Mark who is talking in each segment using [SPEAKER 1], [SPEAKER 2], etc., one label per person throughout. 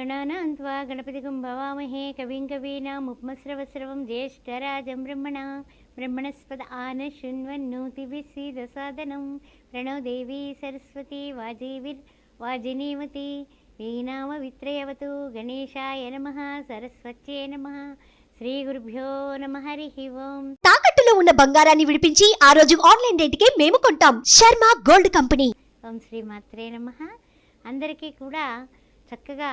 [SPEAKER 1] గణానాం త్వా గణపతిగం భవామహే కవిం కవీనాముపమస్రవస్రవం జ్యేష్ఠరాజం బ్రహ్మణ బ్రహ్మణస్పద ఆన శృణ్వన్నోతిభిస్సీద సాదనం ప్రణో దేవీ సరస్వతి వాజీవిర్ వాజినీమతి వీణామ విత్రయవతు గణేశాయ నమ సరస్వత్యే నమ శ్రీ గురుభ్యో నమ హరి ఓం
[SPEAKER 2] తాకట్టులో ఉన్న బంగారాన్ని విడిపించి ఆ రోజు ఆన్లైన్ రేటుకే మేము కొంటాం. Sharma gold company.
[SPEAKER 1] ఓం శ్రీ మాత్రే నమ. అందరికీ కూడా చక్కగా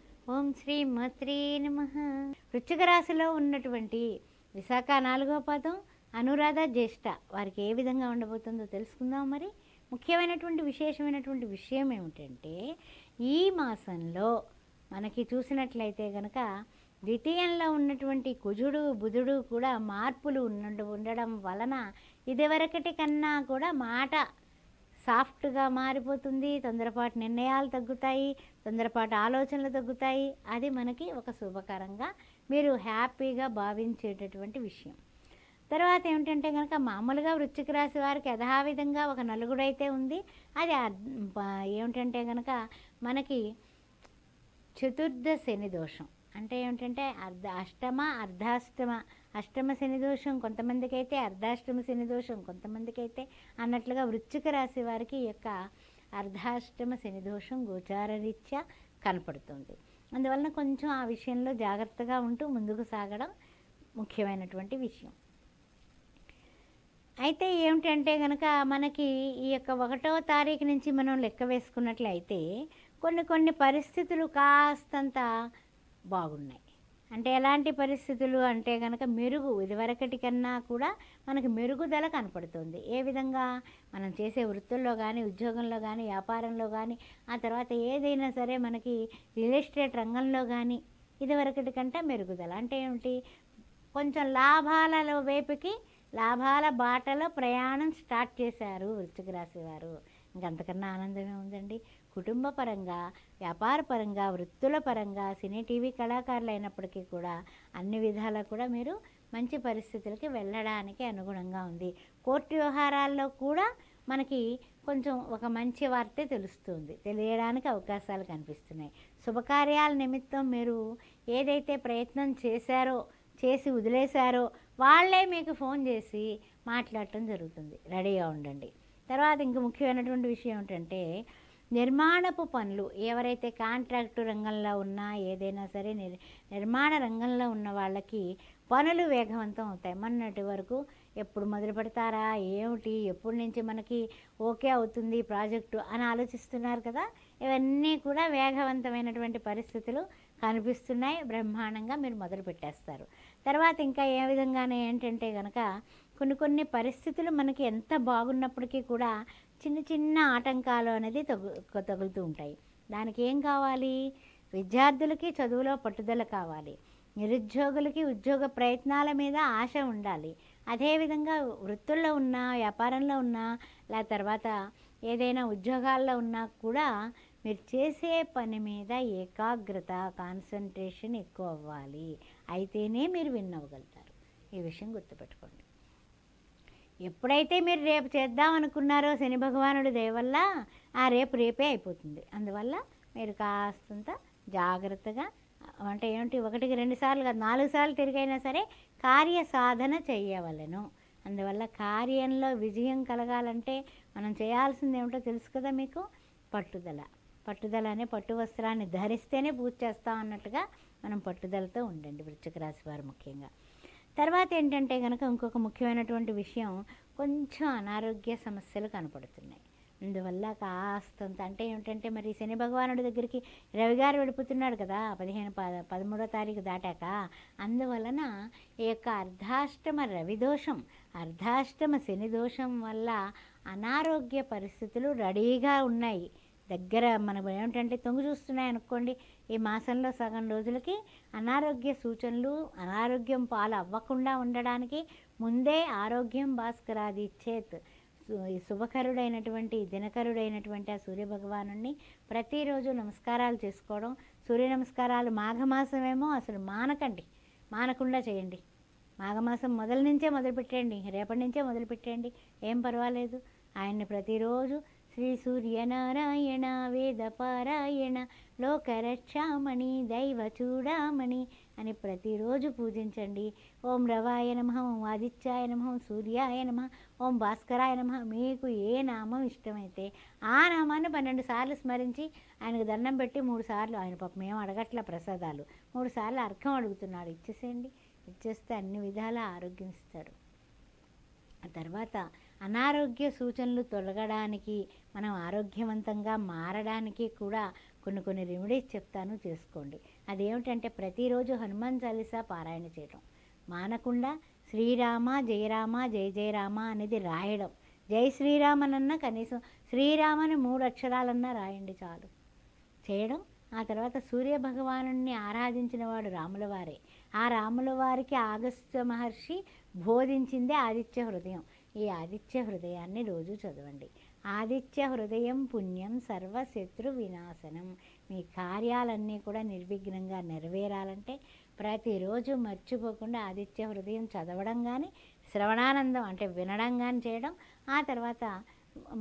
[SPEAKER 1] ఓం శ్రీ మాత్రే నమ. వృశ్చిక రాశిలో ఉన్నటువంటి విశాఖ నాలుగో పాదం అనురాధ జ్యేష్ఠ. వారికి ఏ విధంగా ఉండబోతుందో తెలుసుకుందాం మరి. ముఖ్యమైనటువంటి విశేషమైనటువంటి విషయం ఏమిటంటే ఈ మాసంలో మనకి చూసినట్లయితే కనుక ద్వితీయంలో ఉన్నటువంటి కుజుడు బుధుడు కూడా మార్పులు ఉండడం వలన ఇదివరకటి కన్నా కూడా మాట సాఫ్ట్గా మారిపోతుంది తొందరపాటు నిర్ణయాలు తగ్గుతాయి తొందరపాటు ఆలోచనలు తగ్గుతాయి. అది మనకి ఒక శుభకరంగా మీరు హ్యాపీగా భావించేటటువంటి విషయం. తర్వాత ఏమిటంటే కనుక మామూలుగా వృశ్చిక రాశి వారికి యథావిధంగా ఒక నలుగుడు అయితే ఉంది. అది ఏమిటంటే కనుక మనకి చతుర్థ శని దోషం. అంటే ఏమిటంటే అర్ధ అష్టమ అర్ధాష్టమ. అష్టమ శని దోషం కొంతమందికి అయితే అర్ధాష్టమ శని దోషం కొంతమందికి అయితే అన్నట్లుగా వృశ్చిక రాశి వారికి ఈ యొక్క అర్ధాష్టమ శని దోషం గోచారరీత్యా కనపడుతుంది. అందువలన కొంచెం ఆ విషయంలో జాగ్రత్తగా ఉంటూ ముందుకు సాగడం ముఖ్యమైనటువంటి విషయం. అయితే ఏమిటంటే కనుక మనకి ఈ యొక్క ఒకటో తారీఖు నుంచి మనం లెక్క వేసుకున్నట్లయితే కొన్ని కొన్ని పరిస్థితులు కాస్తంత బాగున్నాయి. అంటే ఎలాంటి పరిస్థితులు అంటే కనుక మెరుగు ఇదివరకటి కన్నా కూడా మనకి మెరుగుదల కనపడుతుంది. ఏ విధంగా? మనం చేసే వృత్తుల్లో కానీ ఉద్యోగంలో కానీ వ్యాపారంలో కానీ ఆ తర్వాత ఏదైనా సరే మనకి రియల్ ఎస్టేట్ రంగంలో కానీ ఇదివరకటి కంటే మెరుగుదల. అంటే ఏమిటి? కొంచెం లాభాల వైపుకి లాభాల బాటలో ప్రయాణం స్టార్ట్ చేశారు వృశ్చిక రాశి వారు. ఇంకంతకన్నా ఆనందమే ఉందండి. కుటుంబ పరంగా వ్యాపార పరంగా వృత్తుల పరంగా సినీ టీవీ కళాకారులు అయినప్పటికీ కూడా అన్ని విధాలా కూడా మీరు మంచి పరిస్థితులకి వెళ్ళడానికి అనుగుణంగా ఉంది. కోర్టు వ్యవహారాల్లో కూడా మనకి కొంచెం ఒక మంచి వార్తే తెలుస్తుంది. తెలియడానికి అవకాశాలు కనిపిస్తున్నాయి. శుభకార్యాల నిమిత్తం మీరు ఏదైతే ప్రయత్నం చేశారో చేసి వదిలేశారో వాళ్ళే మీకు ఫోన్ చేసి మాట్లాడటం జరుగుతుంది. రెడీగా ఉండండి. తర్వాత ఇంక ముఖ్యమైనటువంటి విషయం ఏంటంటే నిర్మాణపు పనులు ఎవరైతే కాంట్రాక్టు రంగంలో ఉన్నా ఏదైనా సరే నిర్ నిర్మాణ రంగంలో ఉన్న వాళ్ళకి పనులు వేగవంతం అవుతాయి. మొన్నటి వరకు ఎప్పుడు మొదలు పెడతారా ఏమిటి ఎప్పటి నుంచి మనకి ఓకే అవుతుంది ప్రాజెక్టు అని ఆలోచిస్తున్నారు కదా ఇవన్నీ కూడా వేగవంతమైనటువంటి పరిస్థితులు కనిపిస్తున్నాయి. బ్రహ్మాండంగా మీరు మొదలు పెట్టేస్తారు. తర్వాత ఇంకా ఏ విధంగానే ఏంటంటే కనుక కొన్ని కొన్ని పరిస్థితులు మనకి ఎంత బాగున్నప్పటికీ కూడా చిన్న చిన్న ఆటంకాలు అనేది తగు తగులుతూ ఉంటాయి. దానికి ఏం కావాలి? విద్యార్థులకి చదువులో పట్టుదల కావాలి. నిరుద్యోగులకి ఉద్యోగ ప్రయత్నాల మీద ఆశ ఉండాలి. అదేవిధంగా వృత్తుల్లో ఉన్నా వ్యాపారంలో ఉన్నా లేదా తర్వాత ఏదైనా ఉద్యోగాల్లో ఉన్నా కూడా మీరు చేసే పని మీద ఏకాగ్రత కాన్సన్ట్రేషన్ ఎక్కువ అవ్వాలి. అయితేనే మీరు విన్ అవ్వగలుగుతారు. ఈ విషయం గుర్తుపెట్టుకోండి. ఎప్పుడైతే మీరు రేపు చేద్దాం అనుకున్నారో శని భగవానుడి దయవల్ల ఆ రేపు రేపే అయిపోతుంది. అందువల్ల మీరు కాస్తంత జాగ్రత్తగా అంటే ఏమిటి ఒకటికి రెండు సార్లు కాదు నాలుగు సార్లు తిరిగైనా సరే కార్య సాధన చేయవలను. అందువల్ల కార్యంలో విజయం కలగాలంటే మనం చేయాల్సింది ఏమిటో తెలుసు కదా మీకు? పట్టుదల. పట్టుదల అనే పట్టు వస్త్రాన్ని ధరిస్తేనే పూజ చేస్తాం అన్నట్టుగా మనం పట్టుదలతో ఉండండి వృశ్చిక రాశి వారు ముఖ్యంగా. తర్వాత ఏంటంటే కనుక ఇంకొక ముఖ్యమైనటువంటి విషయం కొంచెం అనారోగ్య సమస్యలు కనపడుతున్నాయి. అందువల్ల కాస్తంత అంటే ఏమిటంటే మరి శని భగవానుడి దగ్గరికి రవిగారు వెళ్ళిపోతున్నాడు కదా పదిహేను పద పదమూడో తారీఖు దాటాక అందువలన ఈ యొక్క అర్ధాష్టమ రవి దోషం అర్ధాష్టమ శని దోషం వల్ల అనారోగ్య పరిస్థితులు రెడీగా ఉన్నాయి. దగ్గర మనకు ఏమిటంటే తొంగి చూస్తున్నాయి అనుకోండి ఈ మాసంలో సగం రోజులకి అనారోగ్య సూచనలు అనారోగ్యం పాలు అవ్వకుండా ఉండడానికి ముందే ఆరోగ్యం భాస్కరాది చేత్. ఈ శుభకరుడైనటువంటి దినకరుడైనటువంటి ఆ సూర్యభగవాను ప్రతిరోజు నమస్కారాలు చేసుకోవడం సూర్య నమస్కారాలు మాఘమాసమేమో అసలు మానకండి మానకుండా చేయండి. మాఘమాసం మొదల నుంచే మొదలుపెట్టండి రేపటి నుంచే మొదలుపెట్టండి ఏం పర్వాలేదు. ఆయన్ని ప్రతిరోజు శ్రీ సూర్యనారాయణ వేద పారాయణ లోకరక్షామణి దైవ చూడామణి అని ప్రతిరోజు పూజించండి. ఓం రవాయ నమ ఓం ఆదిత్యాయ నమ సూర్యాయ నమ ఓం భాస్కరాయ నమ. మీకు ఏ నామం ఇష్టమైతే ఆ నామాన్ని పన్నెండు సార్లు స్మరించి ఆయనకు దండం పెట్టి మూడు సార్లు ఆయన పాపం మేము అడగట్ల ప్రసాదాలు. మూడు సార్లు అర్ఘం అడుగుతున్నాడు. ఇచ్చేసేయండి. ఇచ్చేస్తే అన్ని విధాల ఆరోగ్యం ఇస్తాడు ఆ తర్వాత అనారోగ్య సూచనలు తొలగడానికి మనం ఆరోగ్యవంతంగా మారడానికి కూడా కొన్ని కొన్ని రెమెడీస్ చెప్తాను చేసుకోండి. అదేమిటంటే ప్రతిరోజు హనుమాన్ చాలీసా పారాయణ చేయడం మానకుండా శ్రీరామ జయరామ జయ జయరామ అనేది రాయడం. జై శ్రీరామనన్నా కనీసం శ్రీరామని మూడు అక్షరాలన్నా రాయండి చాలు. చేయడం ఆ తర్వాత సూర్య భగవాను ఆరాధించిన వాడు రాముల వారే. ఆ రాముల వారికి ఆగస్త్య మహర్షి బోధించిందే ఆదిత్య హృదయం. ఈ ఆదిత్య హృదయాన్ని రోజు చదవండి. ఆదిత్య హృదయం పుణ్యం సర్వశత్రు వినాశనం. మీ కార్యాలన్నీ కూడా నిర్విఘ్నంగా నెరవేరాలంటే ప్రతిరోజు మర్చిపోకుండా ఆదిత్య హృదయం చదవడం కానీ శ్రవణానందం అంటే వినడం కానీ చేయడం ఆ తర్వాత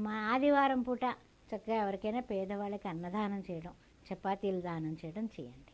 [SPEAKER 1] మా ఆదివారం పూట చక్కగా ఎవరికైనా పేదవాళ్ళకి అన్నదానం చేయడం చపాతీలు దానం చేయడం చేయండి.